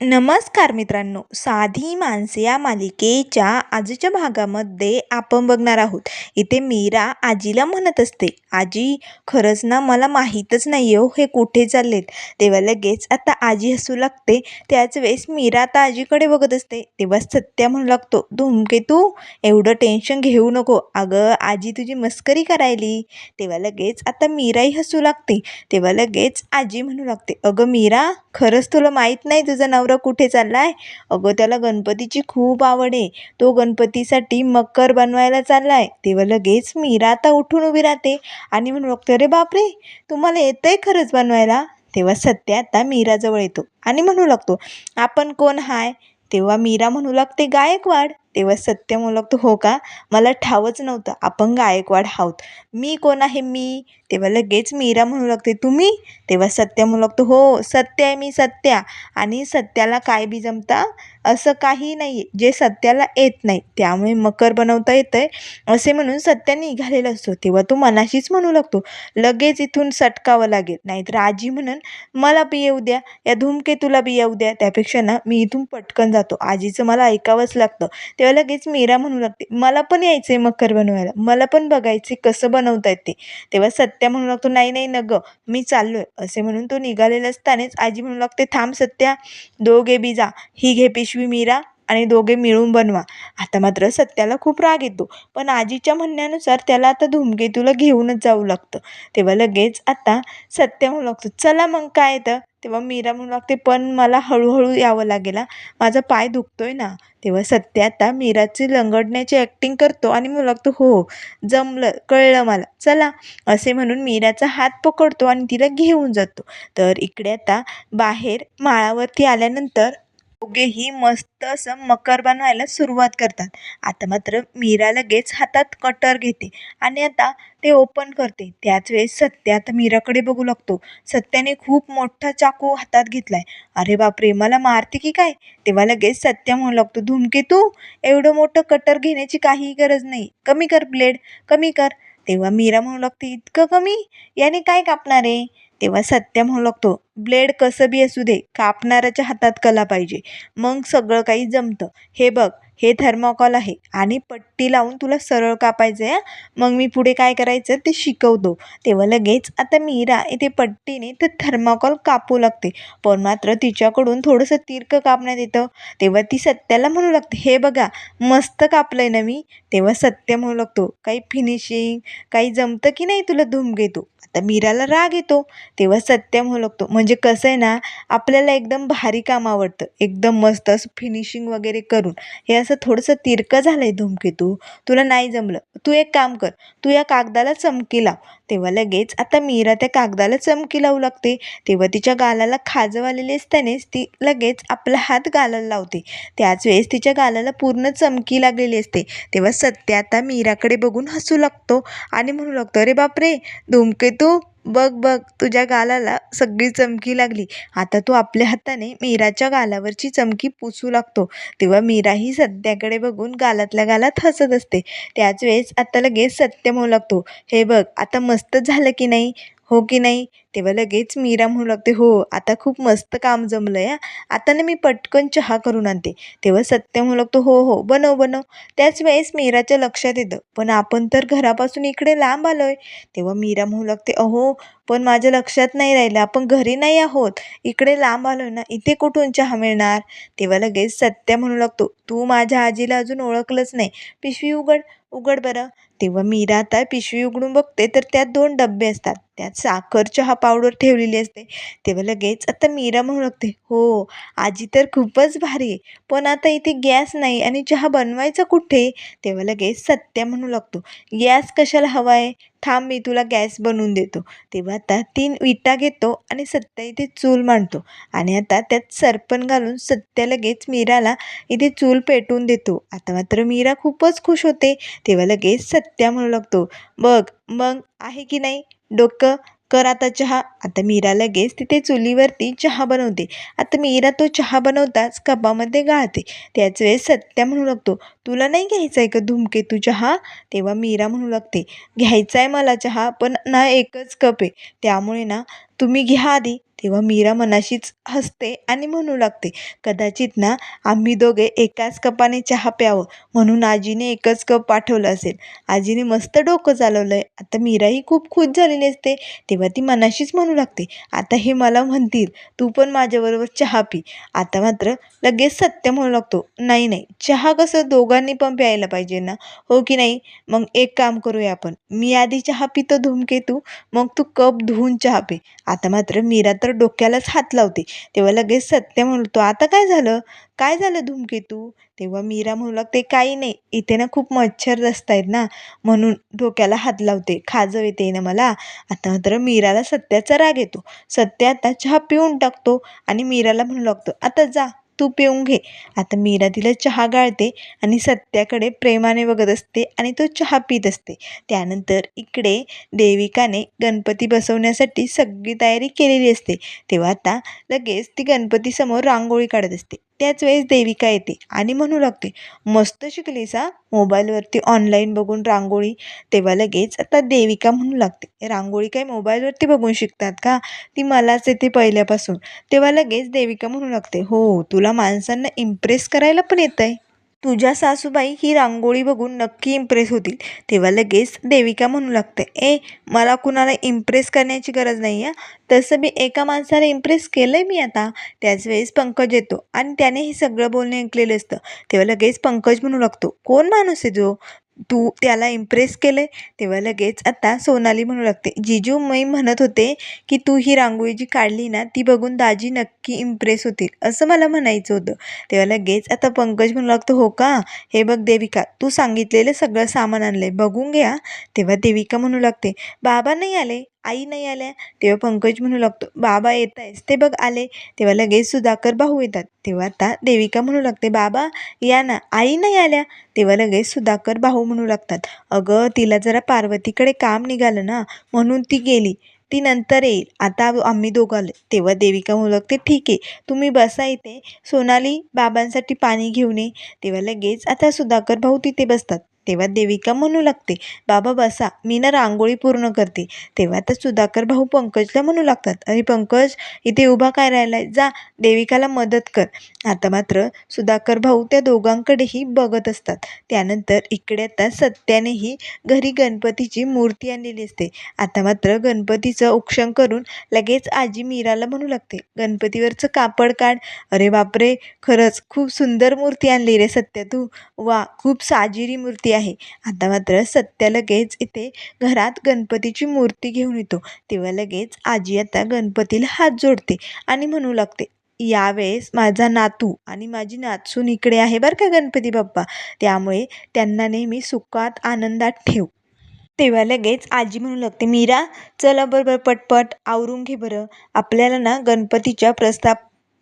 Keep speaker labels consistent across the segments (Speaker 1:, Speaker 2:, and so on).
Speaker 1: नमस्कार मित्रांनो. साधी माणसे या मालिकेच्या आजच्या भागामध्ये आपण बघणार आहोत. इथे मीरा आजीला म्हणत असते आजी खरंच ना मला माहीतच नाही हो हे कुठे चाललेत? तेव्हा लगेच आता आजी हसू लागते. त्याच वेळेस मीरा आता आजीकडे बघत असते. तेव्हा सत्या म्हणू लागतो धूमकेतू एवढं टेन्शन घेऊ नको. अगं आजी तुझी मस्करी करायली. तेव्हा लगेच आता मीराही हसू लागते. तेव्हा लगेच आजी म्हणू लागते अगं मीरा खरंच तुला माहीत नाही तुझा नवरा कुठे चालला आहे अगं त्याला गणपतीची खूप आवड आहे. तो गणपतीसाठी मकर बनवायला चालला आहे तेव्हा लगेच मीरा आता उठून उभी राहते. आणि म्हणून बघते अरे बापरे! तुम्हाला आहे खरंच बनवायला? तेव्हा सत्य आता मीराजवळ येतो आणि म्हणू लागतो आपण कोण हाय? तेव्हा मीरा म्हणू लागते गायकवाड. तेव्हा सत्य म्हणू लागतो हो का? मला ठावच नव्हतं. आपण गायकवाड आहोत. मी कोण आहे? मी? तेव्हा लगेच मीरा म्हणू लागते तुम्ही? तेव्हा सत्या म्हणू लागतो हो सत्य आहे मी सत्या. आणि सत्याला काय बी जमता असं काही नाही आहे जे सत्याला येत नाही त्यामुळे मकर बनवता येतं आहे असे म्हणून सत्या निघालेला असतो. तेव्हा तो मनाशीच म्हणू लागतो लगेच इथून सटकावं लागेल नाहीतर आजी म्हणून मला बी येऊ द्या या धूमकेतूला बी येऊ द्या. त्यापेक्षा ना मी इथून पटकन जातो. आजीचं मला ऐकावंच लागतं. तेव्हा लगेच मीरा म्हणू लागते मला पण यायचं आहे मकर बनवायला मला पण बघायचे कसं बनवता येते. तेव्हा सत्या म्हणू लागतो नाही नाही न गं मी चाललो आहे असे म्हणून तो निघालेला असतानाच आजी म्हणू लागते थांब सत्या दोघे बिजा ही घे पिशवी मीरा आणि दोघे मिळून बनवा. आता मात्र सत्याला खूप राग येतो पण आजीच्या म्हणण्यानुसार त्याला आता धूमकेतूला घेऊनच जाऊ लागतं. तेव्हा लगेच आता सत्य म्हणू लागतो चला मग काय येतं तेव्हा मीरा म्हणू लागते पण मला हळूहळू यावं लागेल माझा पाय दुखतो आहे ना. तेव्हा सत्य आता मीराची लंगडण्याची ॲक्टिंग करतो आणि म्हणू लागतो हो जमलं कळलं मला. चला असे म्हणून मीराचा हात पकडतो आणि तिला घेऊन जातो. तर इकडे आता बाहेर माळावरती आल्यानंतर दोघेही मस्त असं मकर बनवायला सुरुवात करतात. आता मात्र मीरा लगेच हातात कटर घेते आणि आता ते ओपन करते. त्याच वेळेस सत्य आता मीराकडे बघू लागतो. सत्याने खूप मोठा चाकू हातात घेतलाय. अरे बापरे मला मारते की काय? तेव्हा लगेच सत्य म्हणू लागतो धूमकेतू एवढं मोठं कटर घेण्याची काही गरज नाही. कमी कर ब्लेड कमी कर. तेव्हा मीरा म्हणू लागते इतकं कमी? याने काय कापणार आहे? तेव्हा सत्य म्हणू लागतो. ब्लेड कसं बी असू दे कापणाऱ्याच्या हातात कला पाहिजे. मग सगळं काही जमतं. हे बघ हे थर्माकॉल आहे. आणि पट्टी लावून तुला सरळ कापायचं आहे मग मी पुढे काय करायचं ते शिकवतो. तेव्हा लगेच आता मीरा इथे पट्टीने तर थर्माकॉल कापू लागते. पण मात्र तिच्याकडून थोडंसं तिरकं कापण्यात येतं. तेव्हा ती सत्याला म्हणू लागते हे बघा मस्त कापलंय ना मी. तेव्हा सत्य म्हणू लागतो काही फिनिशिंग काही जमतं की नाही तुला धूम घेतो? आता मीराला राग येतो. तेव्हा सत्य म्हणू लागतो म्हणजे कसं आहे ना आपल्याला एकदम भारी काम आवडतं. एकदम मस्त असं फिनिशिंग वगैरे करून. हे असं थोडंसं तिरकं झालं आहे धूमकेतू तुला नाही जमलं. तू एक काम कर. तू या कागदाला चमकी लाव. तेव्हा लगेच आता मीरा त्या कागदाला चमकी लावू लागते. तेव्हा तिच्या गालाला खाजव आलेली असतानाच ती लगेच आपला हात गालाला लावते. त्याच वेळेस तिच्या गालाला पूर्ण चमकी लागलेली असते. तेव्हा सत्य आता मीराकडे बघून हसू लागतो आणि म्हणू लागतो अरे बापरे! धूमकेतू बघ बघ तुझ्या गालाला सगळी चमकी लागली. आता तू आपल्या हाताने मीराच्या गालावरची चमकी पुसू लागतो. तेव्हा मीराही सत्याकडे बघून गालातल्या गालात हसत असते. त्याच वेळेस आता लगेच सत्य म्हणू लागतो हे बघ आता मस्त झालं की नाही? हो की नाही? तेव्हा लगेच मीरा म्हणू लागते हो आता खूप मस्त काम जमलं आहे आता ना मी पटकन चहा करून आणते. तेव्हा सत्य म्हणू लागतो हो हो बनव बनव. त्याच वेळेस मीराच्या लक्षात येतं पण आपण तर घरापासून इकडे लांब आलोय. तेव्हा मीरा म्हणू लागते अहो पण माझ्या लक्षात नाही राहिलं आपण घरी नाही आहोत. इकडे लांब आलो ना इथे कुठून चहा मिळणार? तेव्हा लगेच सत्य म्हणू लागतो तू माझ्या आजीला अजून ओळखलंच नाही. पिशवी उघड उघड बरं. तेव्हा मीरा आता पिशवी उघडून बघते तर त्यात दोन डबे असतात. त्यात साखर चहा पावडर ठेवलेली असते. तेव्हा लगेच आता मीरा म्हणू लागते हो आजी तर खूपच भारी आहे पण आता इथे गॅस नाही आणि चहा बनवायचा कुठे? तेव्हा लगेच सत्या म्हणू लागतो गॅस कशाला हवा आहे थांब मी तुला गॅस बनवून देतो. तेव्हा आता तीन विटा घेतो आणि सत्या इथे चूल मांडतो आणि आता त्यात सरपण घालून सत्या लगेच मीराला इथे चूल पेटवून देतो. आता मात्र मीरा खूपच खुश होते. तेव्हा लगेच सत्या म्हणू लागतो बघ मग आहे की नाही? डोकं कर आता चहा. आता मीरा लगेच तिथे चुलीवरती चहा बनवते. आता मीरा तो चहा बनवताच कपामध्ये गाळते. त्याच वेळेस सत्या म्हणू लागतो तुला नाही घ्यायचा आहे का धूमकेतू चहा? तेव्हा मीरा म्हणू लागते घ्यायचा आहे मला चहा पण ना एकच कप आहे. त्यामुळे ना तुम्ही घ्या आधी. तेव्हा मीरा मनाशीच हसते आणि म्हणू लागते कदाचित ना आम्ही दोघे एकाच कपाने चहा प्यावं म्हणून आजीने एकच कप पाठवलं असेल. आजीने मस्त डोकं चालवलं आहे आता मीराही खूप खुश झालेली असते तेव्हा ती मनाशीच म्हणू लागते आता हे मला म्हणतील तू पण माझ्याबरोबर चहा पी. आता मात्र लगेच सत्य म्हणू लागतो नाही नाही चहा कसं दोघांनी पण प्यायला पाहिजे ना हो की नाही? मग एक काम करूया आपण. मी आधी चहा पितो धूमकेतू मग तू कप धुवून चहा पी. आता मात्र मीरा तर डोक्यालाच हात लावते. तेव्हा लगेच सत्य म्हणतो आता काय झालं? काय झालं धूमकेतू तेव्हा मीरा म्हणू लागते काही नाही इथे ना खूप मच्छर रस्त आहेत ना म्हणून डोक्याला हात लावते. खाजव येते ना मला. आता मात्र मीराला सत्याचा राग येतो. सत्य आता चहा पिऊन टाकतो आणि मीराला म्हणू लागतो आता जा. तू पिऊन घे. आता मीरा तिला चहा गाळते आणि सत्याकडे प्रेमाने बघत असते आणि तो चहा पित असते. त्यानंतर इकडे देविकाने गणपती बसवण्यासाठी सगळी तयारी केलेली असते. तेव्हा आता लगेच ती गणपतीसमोर रांगोळी काढत असते. त्याच वेळेस देविका येते आणि म्हणू लागते मस्त शिकलीस हा? मोबाईलवरती ऑनलाईन बघून रांगोळी. तेव्हा लगेच आता देविका म्हणू लागते रांगोळी काय मोबाईलवरती बघून शिकतात का? ती मलाच येते पहिल्यापासून. तेव्हा लगेच देविका म्हणू लागते हो तुला माणसांना इम्प्रेस करायला पण येत आहे तुझ्या सासूबाई ही रांगोळी बघून नक्की इम्प्रेस होतील. तेव्हा लगेच देविका म्हणू लागते ए मला कुणाला इम्प्रेस करण्याची गरज नाही आहे तसं मी एका माणसाला इम्प्रेस केलं आहे मी आता. त्याच वेळेस पंकज येतो आणि त्याने हे सगळं बोलणे ऐकलेलं असतं. तेव्हा लगेच पंकज म्हणू लागतो कोण माणूस आहे जो तू त्याला इम्प्रेस केलं आहे तेव्हा लगेच आता सोनाली म्हणू लागते. जिजू मी म्हणत होते की तू ही रांगोळी जी काढली ना ती बघून दाजी नक्की इम्प्रेस होतील असं मला म्हणायचं होतं. तेव्हा लगेच आता पंकज म्हणू लागतो हो का? हे बघ देविका तू सांगितलेलं सगळं सामान आणलं आहे बघून घ्या. तेव्हा देविका म्हणू लागते बाबा नाही आले. आई नाही आल्या तेव्हा पंकज म्हणू लागतो बाबा येत आहेस. ते बघ आले तेव्हा लगेच सुधाकर भाऊ येतात. तेव्हा आता देविका म्हणू लागते बाबा या ना आई नाही आल्या. तेव्हा लगेच सुधाकर भाऊ म्हणू लागतात अगं तिला जरा पार्वतीकडे काम निघालं ना म्हणून ती गेली. ती नंतर येईल. आता आम्ही दोघं आलो तेव्हा देविका म्हणू लागते ठीक आहे तुम्ही बसा इथे. सोनाली बाबांसाठी पाणी घेऊन ये. तेव्हा लगेच आता सुधाकर भाऊ तिथे बसतात. तेव्हा देविका म्हणू लागते बाबा बसा मी ना रांगोळी पूर्ण करते. तेव्हा आता सुधाकर भाऊ पंकजला म्हणू लागतात अरे पंकज इथे उभा काय राहिलाय? जा देविकाला मदत कर. आता मात्र सुधाकर भाऊ त्या दोघांकडेही बघत असतात. त्यानंतर इकडे आता सत्यानेही घरी गणपतीची मूर्ती आणलेली असते. आता मात्र गणपतीचं उक्षण करून लगेच आजी मीराला म्हणू लागते गणपतीवरचं कापड काढ. अरे बापरे खरंच खूप सुंदर मूर्ती आणली रे सत्या तू. वा खूप साजिरी मूर्ती आहे. आता मात्र सत्या लगेच इथे घरात गणपतीची मूर्ती घेऊन येतो. तेव्हा लगेच आजी आता गणपतीला हात जोडते आणि म्हणू लागते यावेळेस माझा नातू आणि माझी नातसून इकडे आहे बरं का गणपती बाप्पा? त्यामुळे त्यांना नेहमी सुखात आनंदात ठेव. तेव्हा लगेच आजी म्हणू लागते मीरा चला बरोबर पटपट आवरून घे बरं. आपल्याला ना गणपतीच्या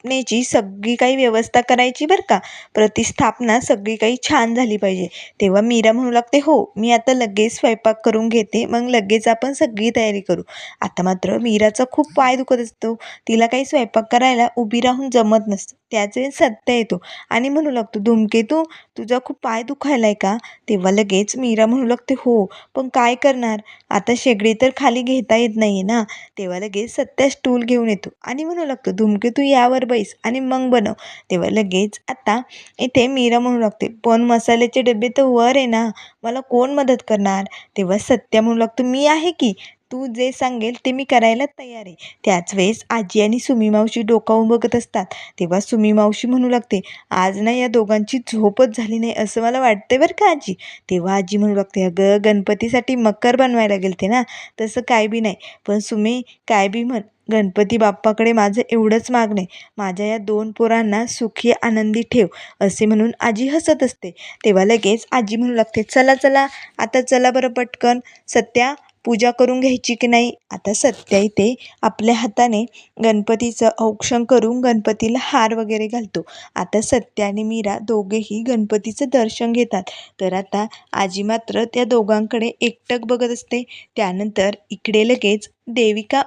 Speaker 1: स्थापनेची सगळी काही व्यवस्था करायची बरं का? प्रतिस्थापना सगळी काही छान झाली पाहिजे. तेव्हा मीरा म्हणू लागते हो मी आता लगेच स्वयंपाक करून घेते मग लगेच आपण सगळी तयारी करू. आता मात्र मीराचा खूप पाय दुखत असतो. तिला काही स्वयंपाक करायला उभी राहून जमत नसतं. त्याच वेळी सत्य येतो आणि म्हणू लागतो धुमकेतू तुझा खूप पाय दुखायला आहे का? तेव्हा लगेच मीरा म्हणू लागते हो पण काय करणार? आता शेगडी तर खाली घेता येत नाही ना. तेव्हा लगेच सत्या स्टूल घेऊन येतो आणि म्हणू लागतो धुमकेतू यावर बैस आणि मग बनव. तेव्हा लगेच आता इथे मीरा म्हणू लागते पण मसाल्याचे डबे तर वर आहे ना मला कोण मदत करणार? तेव्हा सत्या म्हणू लागतो मी आहे की? तू जे सांगेल ते मी करायला तयार आहे. त्याच वेळेस आजी आणि सुमी मावशी डोकावून बघत असतात. तेव्हा सुमी मावशी म्हणू लागते आज ना या दोघांची झोपच झाली नाही असं मला वाटतंय बरं का आजी? तेव्हा आजी म्हणू लागते अगं गणपतीसाठी मकर बनवायला गेलते ना तसं काय बी नाही. पण सुमी काय बी म्हण गणपती बाप्पाकडे माझं एवढंच मागणं आहे. माझ्या या दोन पोरांना सुखी आनंदी ठेव असे म्हणून आजी हसत असते. तेव्हा लगेच आजी म्हणू लागते चला चला आता चला बरं पटकन. सत्या पूजा करून घ्यायची की नाही? आता सत्या इथे आपल्या हाताने गणपतीचं औक्षण करून गणपतीला हार वगैरे घालतो. आता सत्या आणि मीरा दोघेही गणपतीचं दर्शन घेतात. तर आता आजी मात्र त्या दोघांकडे एकटक बघत असते. त्यानंतर इकडे लगेच देविका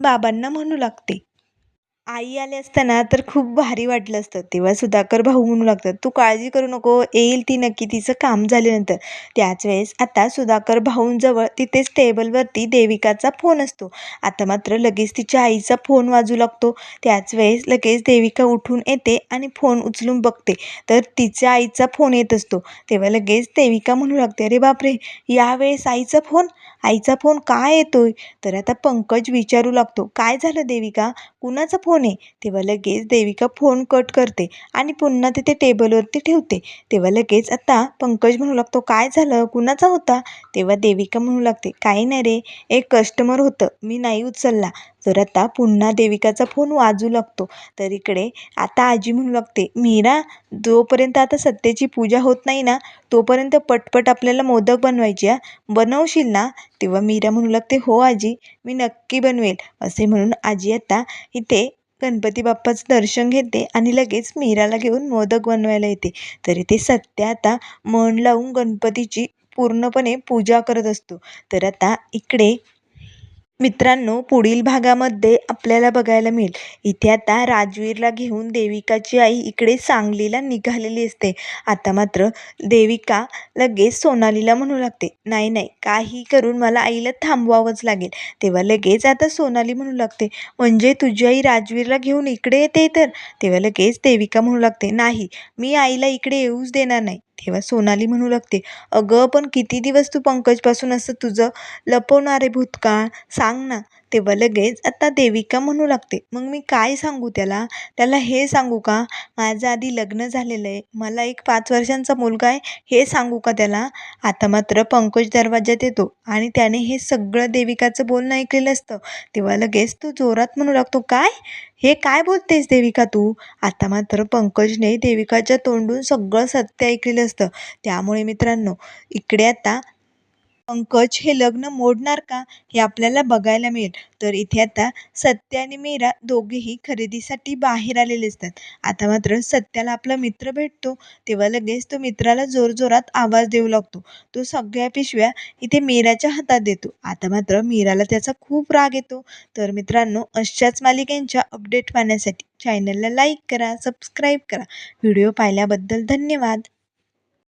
Speaker 1: बाबांना म्हणू लागते. आई आले असताना तर खूप भारी वाटलं असतं. तेव्हा सुधाकर भाऊ म्हणू लागतात तू काळजी करू नको येईल ती नक्की तिचं काम झाल्यानंतर. त्याच वेळेस आता सुधाकर भाऊंजवळ तिथेच टेबलवरती देविकाचा फोन असतो. आता मात्र लगेच तिच्या आईचा फोन वाजू लागतो. त्याच वेळेस लगेच देविका उठून येते आणि फोन उचलून बघते. तर तिच्या आईचा फोन येत असतो. तेव्हा लगेच देविका म्हणू लागते अरे बापरे यावेळेस आईचा फोन? आईचा फोन काय येतोय? तर आता पंकज विचारू लागतो काय झालं देविका? कुणाचा फोन आहे? तेव्हा लगेच देविका फोन कट करते आणि पुन्हा तिथे टेबलवरती ठेवते. तेव्हा लगेच आता पंकज म्हणू लागतो काय झालं? कुणाचा होता? तेव्हा देविका म्हणू लागते काही नाही रे एक कस्टमर होतं. मी नाही उचलला. तर आता पुन्हा देविकाचा फोन वाजू लागतो. तर इकडे आता आजी म्हणू लागते मीरा जोपर्यंत आता सत्याची पूजा होत नाही ना तोपर्यंत पटपट आपल्याला मोदक बनवायचे बनवशील ना? तेव्हा मीरा म्हणू लागते हो आजी मी नक्की बनवेल. असे म्हणून आजी आता इथे गणपती बाप्पाचं दर्शन घेते आणि लगेच मीराला घेऊन मोदक बनवायला येते. तर इथे सत्या आता मन लावून गणपतीची पूर्णपणे पूजा करत असतो. तर आता इकडे मित्रांनो पुढील भागामध्ये आपल्याला बघायला मिळेल. इथे आता राजवीरला घेऊन देविकाची आई इकडे सांगलीला निघालेली असते. आता मात्र देविका लगेच सोनालीला म्हणू लागते. नाही नाही काही करून मला आईला थांबवावंच लागेल. तेव्हा लगेच आता सोनाली म्हणू लागते. म्हणजे तुझी आई राजवीरला घेऊन इकडे येते तर? तेव्हा लगेच देविका म्हणू लागते. नाही मी आईला इकडे येऊच देणार नाही. तेव्हा सोनाली म्हणू लागते अगं पण किती दिवस तू पंकजपासून असं तुझं लपवणार आहे भूतकाळ? सांग ना. तेव्हा लगेच आता देविका म्हणू लागते. मग मी काय सांगू त्याला? त्याला हे सांगू का? माझं आधी लग्न झालेलं आहे. मला एक पाच वर्षांचा मुलगा आहे. हे सांगू का त्याला? आता मात्र पंकज दरवाज्यात येतो आणि त्याने हे सगळं देविकाचं बोलणं ऐकलेलं असतं. तेव्हा लगेच तो जोरात म्हणू लागतो. काय? हे काय बोलतेस देविका तू? आता मात्र पंकजने देविकाच्या तोंडून सगळं सत्य ऐकलेलं असतं. त्यामुळे मित्रांनो इकडे आता पंकज हे लग्न मोडणार का हे आपल्याला बघायला मिळेल. तर इथे आता सत्य आणि मीरा दोघेही खरेदीसाठी बाहेर आलेले असतात. आता मात्र सत्याला आपला मित्र भेटतो. तेव्हा लगेच तो मित्राला जोरजोरात आवाज देऊ लागतो. तो सगळ्या पिशव्या इथे मीराच्या हातात देतो. आता मात्र मीराला त्याचा खूप राग येतो. तर मित्रांनो अशाच मालिकेंच्या अपडेट पाहण्यासाठी चॅनलला लाईक करा सबस्क्राईब करा. व्हिडिओ पाहिल्याबद्दल धन्यवाद.